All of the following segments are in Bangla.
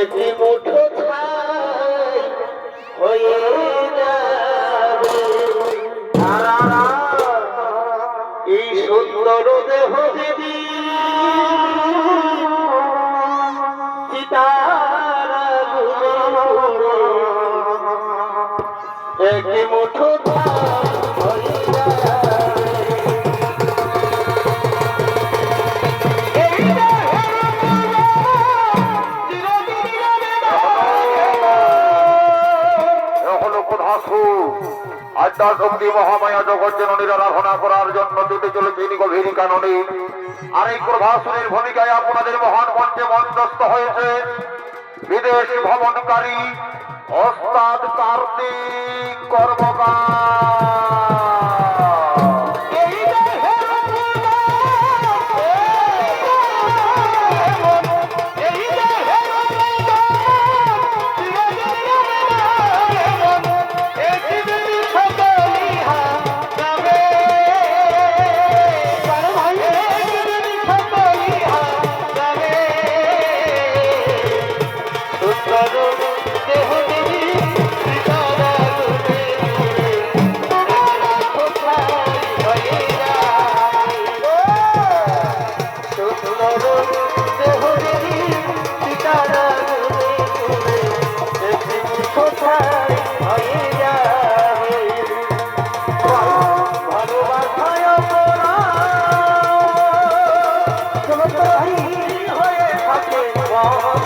একটি আড্ডা শক্তি মহামায়া জগৎ জননীর আরাধনা করার জন্য চলেছে তিনি গভীর কাননে। আর এই প্রভাসনের ভূমিকায় আপনাদের মহান মঞ্চে মঞ্চস্থ হয়েছে বিদেশ ভ্রমণকারী ওস্তাদ কার্তিক কর্মকার। আমার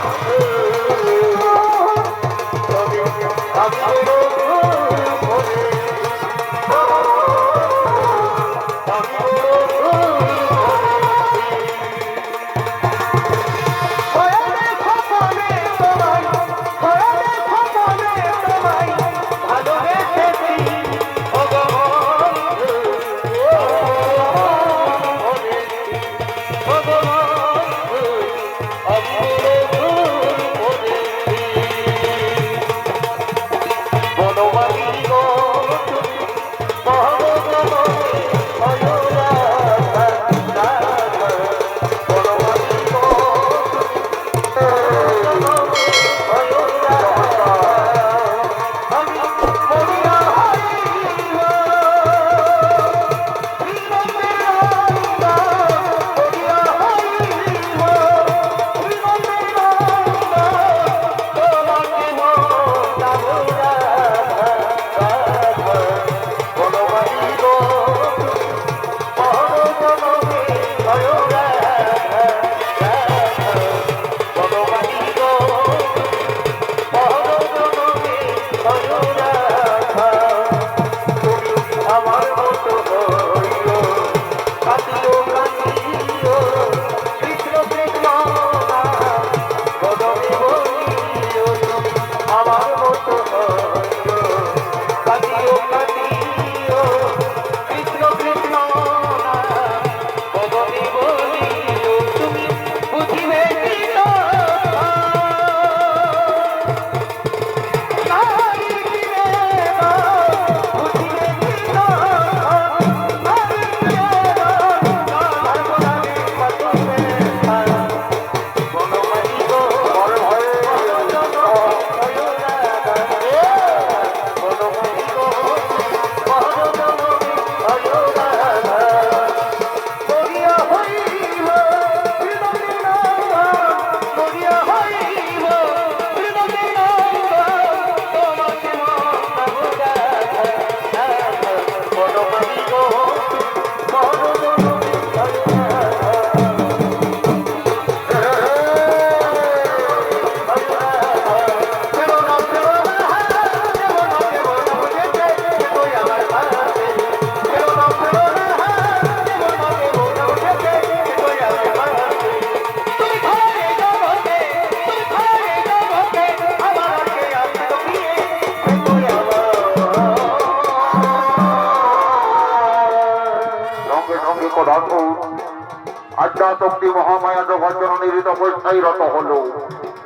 শক্তি মহামায়া জগৎ জননীর অবস্থায়রত রত হল।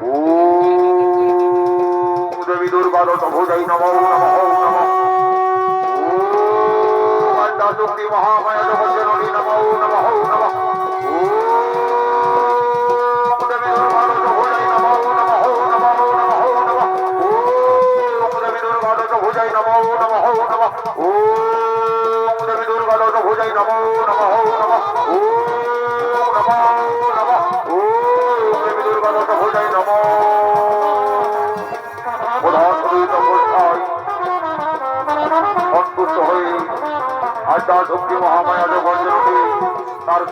ও দেবী দুর্গা ভোজাই নম নম। নম শক্তি মহামায়া জগৎ জননী নম নম নম।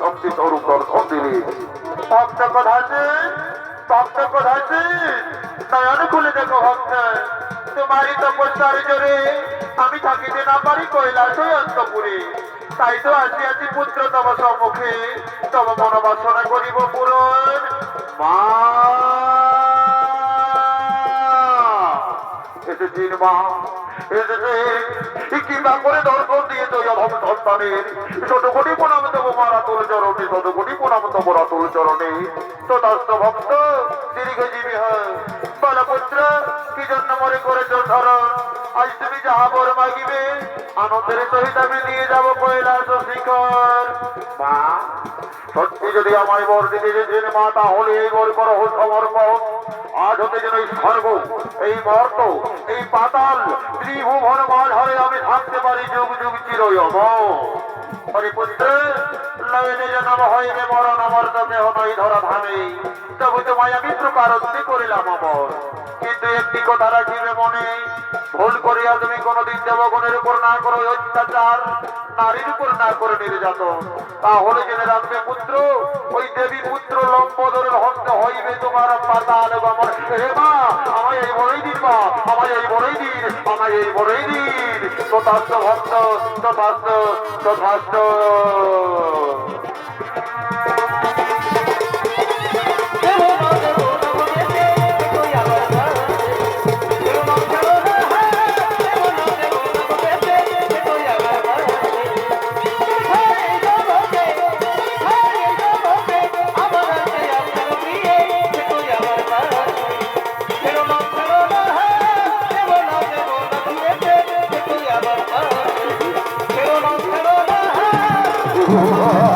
শক্তি স্বরূপ দর্শন দিলি ভক্ত কোথাছে ভক্ত কোথাছে নয়ন খুলে দেখো ভক্ত। তোমারই তপস্যার জোরে আমি থাকিতে না পারি কৈলাস অন্তপুরে। তাই তো আসি আছি পুত্র তব সম্মুখে। তব মনোবাসনা করিব পূরণ মা। এসেছিস মা। কিংবা করে দর্শন দিয়ে তো অধম সন্তানের ছোট কোটি প্রণাম দেবো মারা তুল চরণে শত কোটি প্রণাম দেবো রাতুল চরণে। তো দাস্ত ভক্ত, দীর্ঘজীবী হয়। বলপুত্র, কি জন্য মরে করেছ স্মরণ আজ তুমি যাহা মাগিবে, আনন্দের সহিত আমি নিয়ে যাব কৈলাস শিখর। মা, সত্যি যদি আমায় বর দিতে যেতেন, মা, তাহলে এই বর করো সমর্পণ আজ হতে যেন এই স্বর্গ, এই মর্ত, এই পাতাল, ত্রিভুবন মাঝারে আমি থাকতে পারি যুগ যুগ চিরই হরিপুত্র, লয়নে জন্ম হইবে মরণ আমার দেহ নই ধরা ধামে। তবু তোমায় আমি প্রকারত্তি করিলাম অমর। কিন্তু একটি কথা রাখিবে মনে। ভুল করিয়া তুমি কোনদিন দেবগণের উপর না করো অত্যাচার। নারীর উপর না করে নির্যাতন। তাহলে জেনে রাখবে পুত্র, ওই দেবী পুত্র লম্বদরের হস্ত হইবে তোমার পাতাল গমন হে মা, আমায় এই বড়ই দিন মা, আমায় এই বড়ই দিন, আমায় এই বড়ই দিন। তথাস্ত ভক্ত, তথাস্ত তথাস্ত। Oh,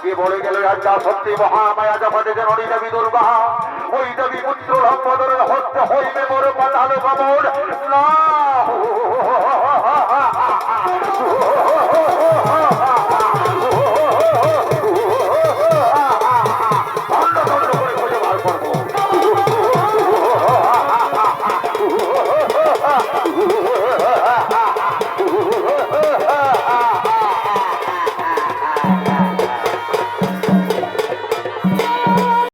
কি বলে গেল রাজা সত্যি মহামায়া জগতে জননী দেবী দুর্গা ওই দেবী পুত্র লম্বদরের হস্তে হইবে মোর পাতাল কমর না